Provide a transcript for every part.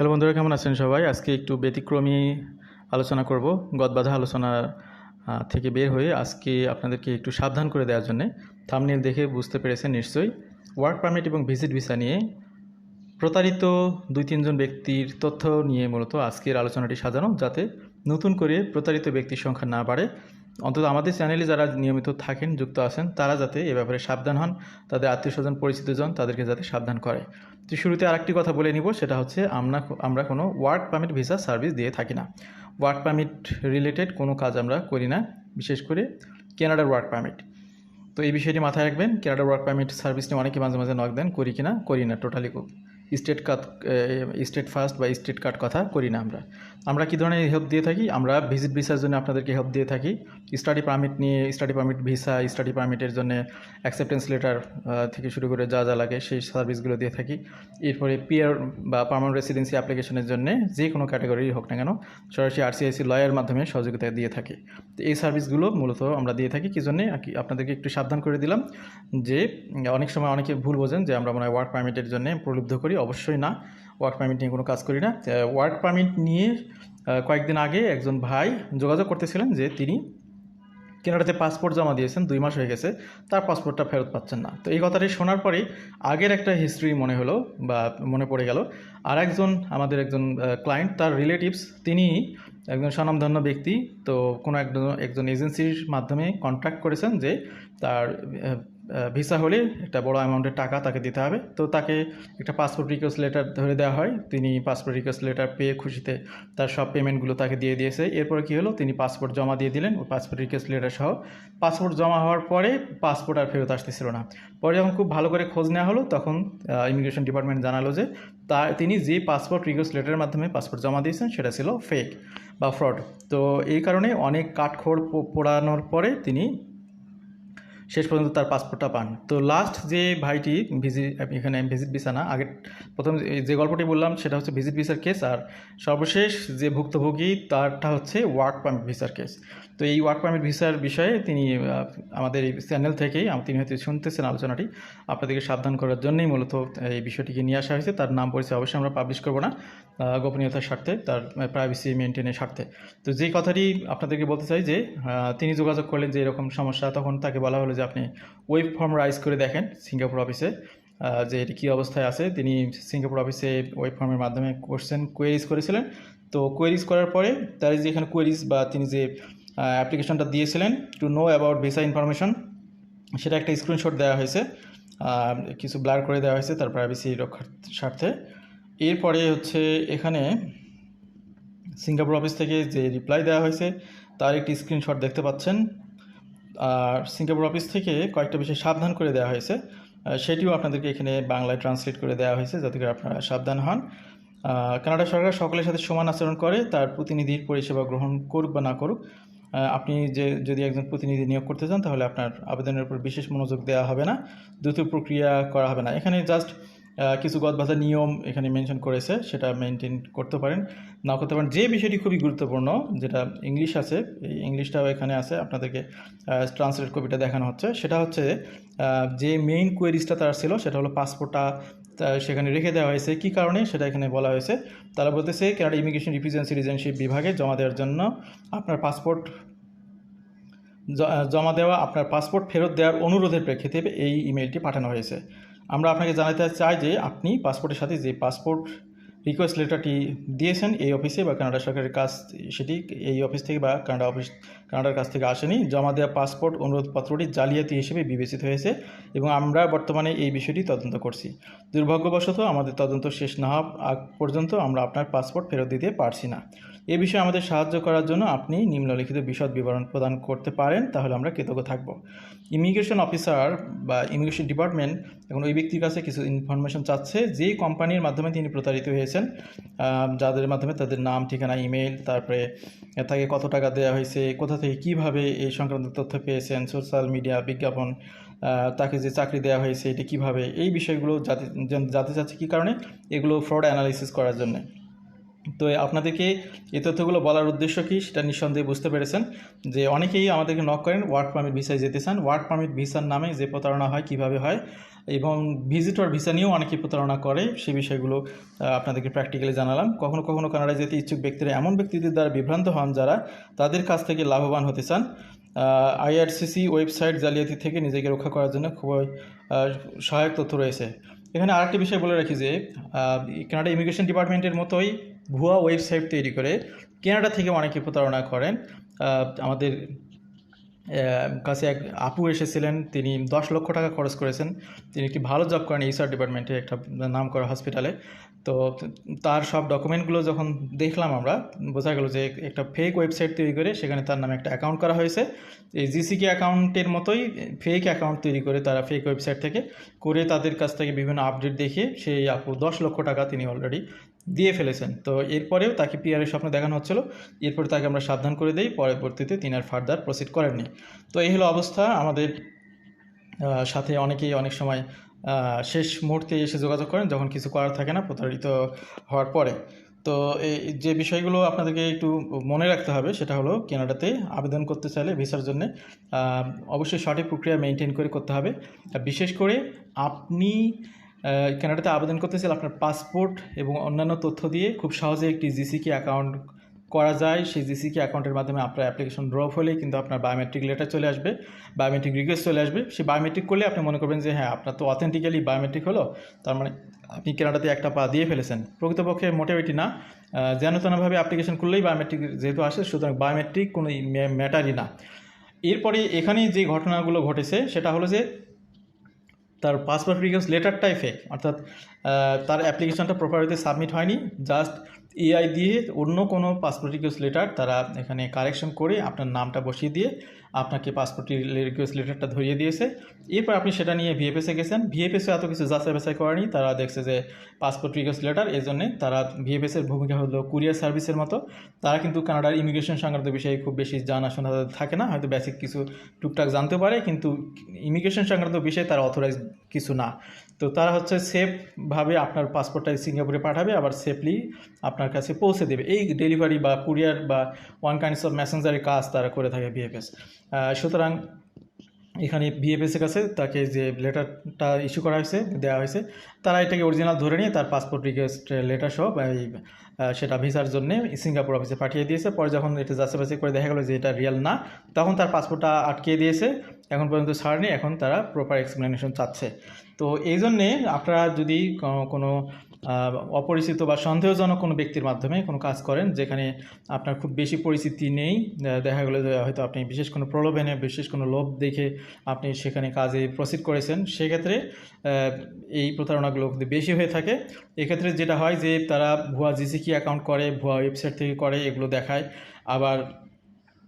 Hello বন্ধুরা, কেমন আছেন সবাই? আজকে একটু ব্যতিক্রমী আলোচনা করব, গদবাধা আলোচনা থেকে বের হয়ে আজকে আপনাদেরকে একটু সাবধান করে দেওয়ার জন্যে থামনেল দেখে বুঝতে পেরেছেন নিশ্চয়ই। ওয়ার্ক পারমিট এবং ভিজিট ভিসা নিয়ে প্রতারিত দুই তিনজন ব্যক্তির তথ্য নিয়ে মূলত আজকের আলোচনাটি সাজানো, যাতে নতুন করে প্রতারিত ব্যক্তির সংখ্যা না বাড়ে। অন্তত আমাদের চ্যানেলে যারা নিয়মিত থাকেন, যুক্ত আছেন, তারা যাতে এ ব্যাপারে সাবধান হন, তাদের আত্মীয় স্বজন পরিচিতজন তাদেরকে যাতে সাবধান করে। তো শুরুতে আরেকটি কথা বলে নিব, সেটা হচ্ছে আমরা আমরা কোনো ওয়ার্ক পারমিট, ভিসা সার্ভিস দিয়ে থাকি না। ওয়ার্ক পারমিট রিলেটেড কোনো কাজ আমরা করি না, বিশেষ করে কেনাডার ওয়ার্ক পারমিট। তো এই বিষয়টি মাথায় রাখবেন, কেনাডার ওয়ার্ক পারমিট সার্ভিস নিয়ে অনেকে মাঝে মাঝে নক দেন, করি কিনা? করি না, totally straight cut straight first বা স্টেট কাট কথা করি না আমরা। আমরা কী ধরনের হেল্প দিয়ে থাকি? আমরা ভিজিট ভিসার জন্য আপনাদেরকে হেল্প দিয়ে থাকি। স্টাডি পারমিট নিয়ে স্টাডি পারমিট ভিসা স্টাডি পারমিটের জন্য অ্যাকসেপ্টেন্স লেটার থেকে শুরু করে যা যা লাগে সেই সার্ভিসগুলো দিয়ে থাকি। এরপরে পিয়ার বা পার্মানেন্ট রেসিডেন্সি অ্যাপ্লিকেশনের জন্য যে কোনো ক্যাটাগরির হোক না কেন, সরাসরি আরসিআইসি লয়ের মাধ্যমে সহযোগিতা দিয়ে থাকি। তো এই সার্ভিসগুলো মূলত আমরা দিয়ে থাকি। কী জন্যে? আপনাদেরকে একটু সাবধান করে দিলাম যে, অনেক সময় অনেকে ভুল বোঝেন যে আমরা মনে হয় ওয়ার্ক পারমিটের জন্য প্রলুব্ধ করি অবশ্যই না। ওয়ার্ক পারমিট নিয়ে কোনো কাজ করি না। ওয়ার্ক পারমিট নিয়ে কয়েকদিন আগে একজন ভাই যোগাযোগ করতেছিলেন যে তিনি কেনাডাতে পাসপোর্ট জমা দিয়েছেন, দুই মাস হয়ে গেছে, তার পাসপোর্টটা ফেরত পাচ্ছেন না। তো এই কথাটি শোনার পরেই আগের একটা হিস্ট্রি মনে হলো বা মনে পড়ে গেল। আর একজন, আমাদের একজন ক্লায়েন্ট তার রিলেটিভস তিনি একজন স্বনামধন্য ব্যক্তি, তো কোনো একজন একজন এজেন্সির মাধ্যমে কন্ট্যাক্ট করেছেন যে তার ভিসা হলে একটা বড় অ্যামাউন্টের টাকা তাকে দিতে হবে। তো তাকে একটা পাসপোর্ট রিকোয়েস্ট লেটার ধরে দেওয়া হয়। তিনি পাসপোর্ট রিকোয়েস্ট লেটার পেয়ে খুশিতে তার সব পেমেন্টগুলো তাকে দিয়ে দিয়েছে। এরপরে কী হলো? তিনি পাসপোর্ট জমা দিয়ে দিলেন। ওই পাসপোর্ট রিকোয়েস্ট লেটার সহ পাসপোর্ট জমা হওয়ার পরে পাসপোর্ট আর ফেরত আসতেছিল না। পরে যখন খুব ভালো করে খোঁজ নেওয়া হলো, তখন ইমিগ্রেশন ডিপার্টমেন্ট জানালো যে তা, তিনি যে পাসপোর্ট রিকোয়েস্ট লেটারের মাধ্যমে পাসপোর্ট জমা দিয়েছেন, সেটা ছিল ফেক বা ফ্রড তো এই কারণে অনেক কাঠখড় পোড়ানোর পরে তিনি শেষ পর্যন্ত তার পাসপোর্টটা পান। তো লাস্ট যে ভাইটি ভিজিট এখানে ভিজিট ভিসা না, আগে প্রথম যে- যে গল্পটি বললাম, সেটা হচ্ছে ভিজিট ভিসার কেস আর সর্বশেষ যে ভুক্তভোগী, তারটা হচ্ছে ওয়ার্ক পারমিট ভিসার কেস তো এই ওয়ার্ক পারমিট ভিসার বিষয়ে তিনি আমাদের এই চ্যানেল থেকেই তিনি হয়তো শুনতেছেন আলোচনাটি, আপনাদেরকে সাবধান করার জন্যই মূলত এই বিষয়টিকে নিয়ে আসা হয়েছে। তার নাম পরিচয় অবশ্যই আমরা পাবলিশ করব না গোপনীয়তার স্বার্থে, তার প্রাইভেসি মেনটেনের স্বার্থে। তো যেই কথাটি আপনাদেরকে বলতে চাই যে তিনি যোগাযোগ করলেন যে এরকম সমস্যা, তখন তাকে বলা হলো যে আপনি ওয়েব ফর্ম রাইজ করে দেখেন সিঙ্গাপুর অফিসে যে এটি কী অবস্থায় আছে, তিনি সিঙ্গাপুর অফিসে ওয়েব ফর্মের মাধ্যমে কোশ্চেন কোয়েরিজ করেছিলেন। তো কোয়েরিজ করার পরে তার যে এখানে কোয়েরিজ বা তিনি যে অ্যাপ্লিকেশনটা দিয়েছিলেন to know about visa information সেটা একটা স্ক্রিনশট দেওয়া হয়েছে কিছু ব্লার করে দেওয়া হয়েছে তার প্রাইভেসি রক্ষার স্বার্থে এরপরে হচ্ছে এখানে সিঙ্গাপুর অফিস থেকে যে রিপ্লাই দেওয়া হয়েছে, তার একটি স্ক্রিনশট দেখতে পাচ্ছেন। আর সিঙ্গাপুর অফিস থেকে কয়েকটা বিষয় সাবধান করে দেওয়া হয়েছে। সেটিও আপনাদেরকে এখানে বাংলায় ট্রান্সলেট করে দেওয়া হয়েছে, যাতে করে আপনারা সাবধান হন। কানাডা সরকার সকলের সাথে সমান আচরণ করে, তার প্রতিনিধির পরিষেবা গ্রহণ করুক বা না করুক। আপনি যে, যদি একজন প্রতিনিধি নিয়োগ করতে চান, তাহলে আপনার আবেদনের উপর বিশেষ মনোযোগ দেওয়া হবে না। দ্রুত প্রক্রিয়া করা হবে না। এখানে জাস্ট কিছু গদবাজার নিয়ম এখানে মেনশন করেছে, সেটা মেনটেন করতে পারেন। না করতে পারেন, যে বিষয়টি খুবই গুরুত্বপূর্ণ, যেটা ইংলিশ আছে, এই ইংলিশটাও এখানে আছে, আপনাদেরকে ট্রান্সলেট কপিটা দেখানো হচ্ছে, সেটা হচ্ছে যে মেইন কোয়েরিজটা তার ছিল, সেটা হলো পাসপোর্টটা সেখানে রেখে দেওয়া হয়েছে। কী কারণে? সেটা এখানে বলা হয়েছে। তারা বলতেছে কানাডা ইমিগ্রেশন রিফিউজ সিটিজেনশিপ বিভাগে জমা দেওয়ার জন্য আপনার পাসপোর্ট জমা দেওয়া, আপনার পাসপোর্ট ফেরত দেওয়ার অনুরোধের প্রেক্ষিতে এই ইমেলটি পাঠানো হয়েছে। আমরা আপনাকে জানাতে চাই যে আপনি পাসপোর্টের সাথে যে পাসপোর্ট রিকোয়েস্ট লেটারটি দিয়েছেন এই অফিসে বা কানাডা সরকারের কাছ সেটি এই অফিস থেকে বা কানাডা অফিস কানাডার কাছ থেকে আসেনি। জমা দেওয়া পাসপোর্ট অনুরোধপত্রটি জালিয়াতি হিসেবে বিবেচিত হয়েছে এবং আমরা বর্তমানে এই বিষয়টি তদন্ত করছি। দুর্ভাগ্যবশত আমাদের তদন্ত শেষ না হওয়া আগ পর্যন্ত আমরা আপনার পাসপোর্ট ফেরত দিতে পারছি না। এ বিষয়ে আমাদের সাহায্য করার জন্য আপনি নিম্নলিখিত বিশদ বিবরণ প্রদান করতে পারেন, তাহলে আমরা কৃতজ্ঞ থাকব। ইমিগ্রেশন অফিসার বা ইমিগ্রেশন ডিপার্টমেন্ট এখন ওই ব্যক্তির কাছে কিছু ইনফরমেশন চাচ্ছে যে কোম্পানির মাধ্যমে তিনি প্রতারিত হয়েছেন যাদের মাধ্যমে তাদের নাম, ঠিকানা ইমেল তারপরে তাকে কত টাকা দেওয়া হয়েছে, কোথা থেকে কীভাবে এই সংক্রান্ত তথ্য পেয়েছেন সোশ্যাল মিডিয়া বিজ্ঞাপন তাকে যে চাকরি দেওয়া হয়েছে, এটি কীভাবে, এই বিষয়গুলো জানতে চাচ্ছে কী কারণে? এগুলো ফ্রড অ্যানালিসিস করার জন্য। তো আপনাদেরকে এই তথ্যগুলো বলার উদ্দেশ্য কী সেটা নিঃসন্দেহে বুঝতে পেরেছেন যে অনেকেই আমাদেরকে নক করেন ওয়ার্ক পারমিট ভিসায় যেতে চান। ওয়ার্ক পারমিট ভিসার নামে যে প্রতারণা হয়, কীভাবে হয়? এবং ভিজিটর ভিসা নিয়েও অনেকে প্রতারণা করে। সেই বিষয়গুলো আপনাদেরকে প্র্যাকটিক্যালি জানালাম। কখনো কখনো কানাডায় যেতে ইচ্ছুক ব্যক্তিরা এমন ব্যক্তিদের দ্বারা বিভ্রান্ত হন যারা তাদের কাছ থেকে লাভবান হতে চান। আইআরসিসি ওয়েবসাইট জালিয়াতি থেকে নিজেকে রক্ষা করার জন্য খুবই সহায়ক তথ্য রয়েছে। এখানে আরেকটি বিষয় বলে রাখি যে কানাডা ইমিগ্রেশন ডিপার্টমেন্টের মতোই ভুয়া ওয়েবসাইট তৈরি করে কানাডা থেকে অনেকে প্রতারণা করেন। আমাদের কাছে এক আপু এসেছিলেন, তিনি দশ লক্ষ টাকা খরচ করেছেন। তিনি একটি ভালো জব করেন এইচআর ডিপার্টমেন্টে একটা নাম করা হসপিটালে তো তার সব ডকুমেন্টগুলো যখন দেখলাম আমরা, বোঝা গেল যে একটা ফেক ওয়েবসাইট তৈরি করে সেখানে তার নামে একটা অ্যাকাউন্ট করা হয়েছে। এই জিসিকে অ্যাকাউন্টের মতোই ফেক অ্যাকাউন্ট তৈরি করে তারা ফেক ওয়েবসাইট থেকে করে তাদের কাছ থেকে বিভিন্ন আপডেট দেখিয়ে সেই আপু দশ লক্ষ টাকা তিনি অলরেডি দিয়ে ফেলেছেন। তো এরপরেও তাকে পিআরের স্বপ্ন দেখানো হচ্ছিল। এরপরে তাকে আমরা সাবধান করে দিই, পরবর্তীতে তিনি আর ফার্দার প্রসিড করেননি। তো এই হলো অবস্থা। আমাদের সাথে অনেকেই অনেক সময় শেষ মুহূর্তে এসে যোগাযোগ করেন যখন কিছু করার থাকে না, প্রতারিত হওয়ার পরে। তো এই যে বিষয়গুলো আপনাদেরকে একটু মনে রাখতে হবে, সেটা হলো কেনাডাতে আবেদন করতে চাইলে ভিসার জন্য অবশ্যই সঠিক প্রক্রিয়া মেনটেন করে করতে হবে। বিশেষ করে আপনি কানাডাতে আবেদন করতে চাইলে আপনার পাসপোর্ট এবং অন্যান্য তথ্য দিয়ে খুব সহজে একটি জিসিকে অ্যাকাউন্ট করা যায়। সেই জিসিকে অ্যাকাউন্টের মাধ্যমে আপনার অ্যাপ্লিকেশন ড্রপ হলেই কিন্তু আপনার বায়োমেট্রিক লেটার চলে আসবে বায়োমেট্রিক রিকোয়েস্ট চলে আসবে। সেই বায়োমেট্রিক করলে আপনি মনে করবেন যে হ্যাঁ আপনার তো অথেন্টিক্যালি বায়োমেট্রিক হলো, তার মানে আপনি কেনাডাতে একটা পা দিয়ে ফেলেছেন। প্রকৃতপক্ষে মোটেও এটি না যেন তেনভাবে অ্যাপ্লিকেশন করলেই বায়োমেট্রিক যেহেতু আসে, সুতরাং বায়োমেট্রিক কোনো ম্যাটারই না। এরপরে এখানে যে ঘটনাগুলো ঘটেছে, সেটা হলো যে তার পাসপোর্ট রিকোয়েস্ট লেটারটাই ফেক অর্থাৎ তার অ্যাপ্লিকেশনটা প্রপারলি সাবমিট হয়নি জাস্ট এআই দিয়ে অন্য কোনো পাসপোর্ট রিকোয়েস্ট লেটার তারা এখানে কারেকশন করে আপনার নামটা বসিয়ে দিয়ে আপনাকে পাসপোর্ট রিকোয়েস্ট লেটারটা ধরিয়ে দিয়েছে। এরপর আপনি সেটা নিয়ে ভিএফএসে গেছেন। ভিএফএসে এত কিছু যাচাই বাছাই করেনি। তারা দেখছে যে পাসপোর্ট রিকোয়েস্ট লেটার এই জন্যে তারা ভিএফএসের ভূমিকা হলো কুরিয়ার সার্ভিসের মতো। তারা কিন্তু কানাডার ইমিগ্রেশন সংক্রান্ত বিষয়ে খুব বেশি জানাশোনা থাকে না। হয়তো বেসিক কিছু টুকটাক জানতে পারে, কিন্তু ইমিগ্রেশন সংক্রান্ত বিষয়ে তারা অথরাইজ কিছু না। তো তারা হচ্ছে সেফভাবে আপনার পাসপোর্টটা সিঙ্গাপুরে পাঠাবে, আবার সেফলি আপনার কাছে পৌঁছে দেবে। এই ডেলিভারি বা কুরিয়ার বা ওয়ান কাইন্ডস অফ মেসেঞ্জারের কাজ তারা করে থাকে বিএফএস সুতরাং এখানে বিএফএসের কাছে তাকে যে লেটারটা ইস্যু করা হয়েছে দেওয়া হয়েছে, তারা এটাকে অরিজিনাল ধরে নিয়ে তার পাসপোর্ট রিকোয়েস্ট লেটার সহ সেটা ভিসার জন্য সিঙ্গাপুর অফিসে পাঠিয়ে দিয়েছে। পরে যখন এটা যাচাই করে দেখা গেলো যে এটা রিয়েল না, তখন তার পাসপোর্টটা আটকে দিয়েছে। এখন পর্যন্ত ছাড়নি এখন তারা প্রপার এক্সপ্লেনেশন চাচ্ছে। তো এই জন্যে আপনারা যদি কোনো- অপরিচিত বা সন্দেহজনক কোনো ব্যক্তির মাধ্যমে কোনো কাজ করেন যেখানে আপনার খুব বেশি পরিচিতি নেই দেখা গেলো যে হয়তো আপনি বিশেষ কোনো প্রলোভনে, বিশেষ কোনো লোভ দেখে আপনি সেখানে কাজে প্রসিড করেছেন, সেক্ষেত্রে এই প্রতারণাগুলো বেশি হয়ে থাকে, এক্ষেত্রে যেটা হয় যে তারা ভুয়া জিসিকি অ্যাকাউন্ট করে, ভুয়া ওয়েবসাইট থেকে করে, এগুলো দেখায়, আবার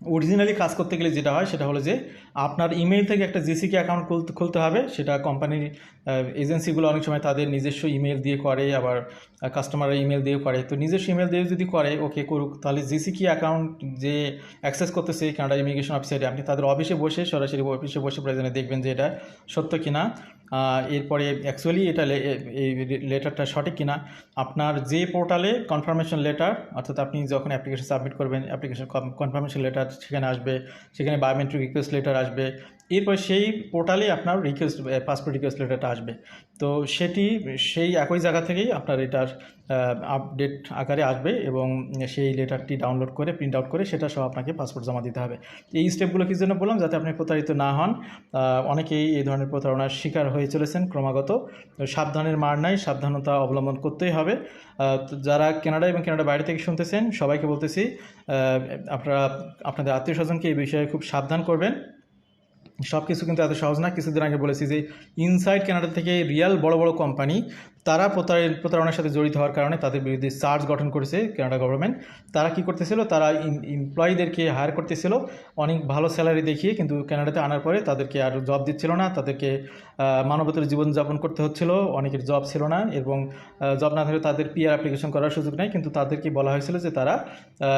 অরিজিনালি কাজ করতে গেলে যেটা হয়, সেটা হলো যে আপনার ইমেল থেকে একটা জিসিকে অ্যাকাউন্ট খুলতে খুলতে হবে। সেটা কোম্পানির এজেন্সিগুলো অনেক সময় তাদের নিজস্ব ইমেল দিয়ে করে, আবার কাস্টমারের ইমেল দিয়ে করে। তো নিজস্ব ইমেল দিয়ে যদি করে ওকে করুক। তাহলে জিসিকি অ্যাকাউন্ট যে অ্যাক্সেস করতেছে কানাডা ইমিগ্রেশন অফিসারে আপনি তাদের অফিসে বসে, সরাসরি অফিসে বসে প্রয়োজনে দেখবেন যে এটা সত্য কিনা। এরপরে অ্যাকচুয়ালি এটা এই লেটারটা সঠিক কিনা, আপনার যে পোর্টালে কনফার্মেশন লেটার অর্থাৎ আপনি যখন অ্যাপ্লিকেশন সাবমিট করবেন অ্যাপ্লিকেশন কনফার্মেশন লেটার সেখানে আসবে, সেখানে বায়োমেট্রিক রিকোয়েস্ট লেটার আসবে এরপর সেই পোর্টালে আপনার রিকোয়েস্ট পাসপোর্ট রিকোয়েস্ট লেটারটা আসবে। তো সেটি, সেই একই জায়গা থেকেই আপনার এটার আপডেট আকারে আসবে এবং সেই লেটারটি ডাউনলোড করে প্রিন্ট আউট করে সেটা সহ আপনাকে পাসপোর্ট জমা দিতে হবে। এই স্টেপগুলো কি জন্য বললাম? যাতে আপনি প্রতারিত না হন। অনেকেই এই ধরনের প্রতারণার শিকার হয়ে চলেছেন ক্রমাগত। সাবধানের মার নাই, সাবধানতা অবলম্বন করতেই হবে। যারা কেনাডা এবং কানাডা বাইরে থেকে শুনতেছেন, সবাইকে বলতেছি আপনারা, আপনাদের আত্মীয় স্বজনকে এই বিষয়ে খুব সাবধান করবেন। সব কিছু কিন্তু এত সহজ না। কিছুদিন আগে বলেছি যে ইনসাইড কানাডা থেকে রিয়াল বড় বড় কোম্পানি তারা প্রতার- প্রতারণার সাথে জড়িত হওয়ার কারণে তাদের বিরুদ্ধে চার্জ গঠন করেছে কানাডা গভর্নমেন্ট তারা কি করতেছিল? তারা এমপ্লয়ীদেরকে হায়ার করতেছিল অনেক ভালো স্যালারি দেখিয়ে, কিন্তু কানাডাতে আনার পরে তাদেরকে আর জব দিচ্ছিল না। তাদেরকে মানবতার জীবনযাপন করতে হচ্ছিল, অনেকের জব ছিল না এবং জব না থাকলে তাদের পিআর অ্যাপ্লিকেশন করার সুযোগ নেই। কিন্তু তাদেরকে বলা হয়েছিল যে তারা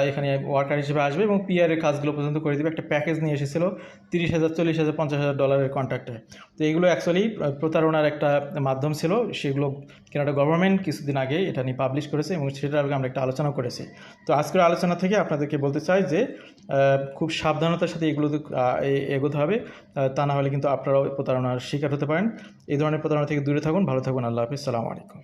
এখানে ওয়ার্কার হিসেবে আসবে এবং পিআরের কাজগুলো পর্যন্ত করে দেবে। একটা প্যাকেজ নিয়ে এসেছিল তিরিশ হাজার, চল্লিশ হাজার, পঞ্চাশ হাজার ডলারের কন্ট্রাক্টে তো এগুলো অ্যাকচুয়ালি প্রতারণার একটা মাধ্যম ছিল। সেগুলো কানাডা গভর্নমেন্ট কিছুদিন আগে এটা নিয়ে পাবলিশ করেছে এবং সেটার আগে আমরা একটা আলোচনা করেছি। তো আজকের আলোচনা থেকে আপনাদেরকে বলতে চাই যে খুব সাবধানতার সাথে এগুলো এগোতে হবে। তা না হলে কিন্তু আপনারাও প্রতারণার শিকার হতে পারেন। এই ধরনের প্রতারণা থেকে দূরে থাকুন, ভালো থাকুন, আল্লাহ হাফিজ, সালামু আলাইকুম।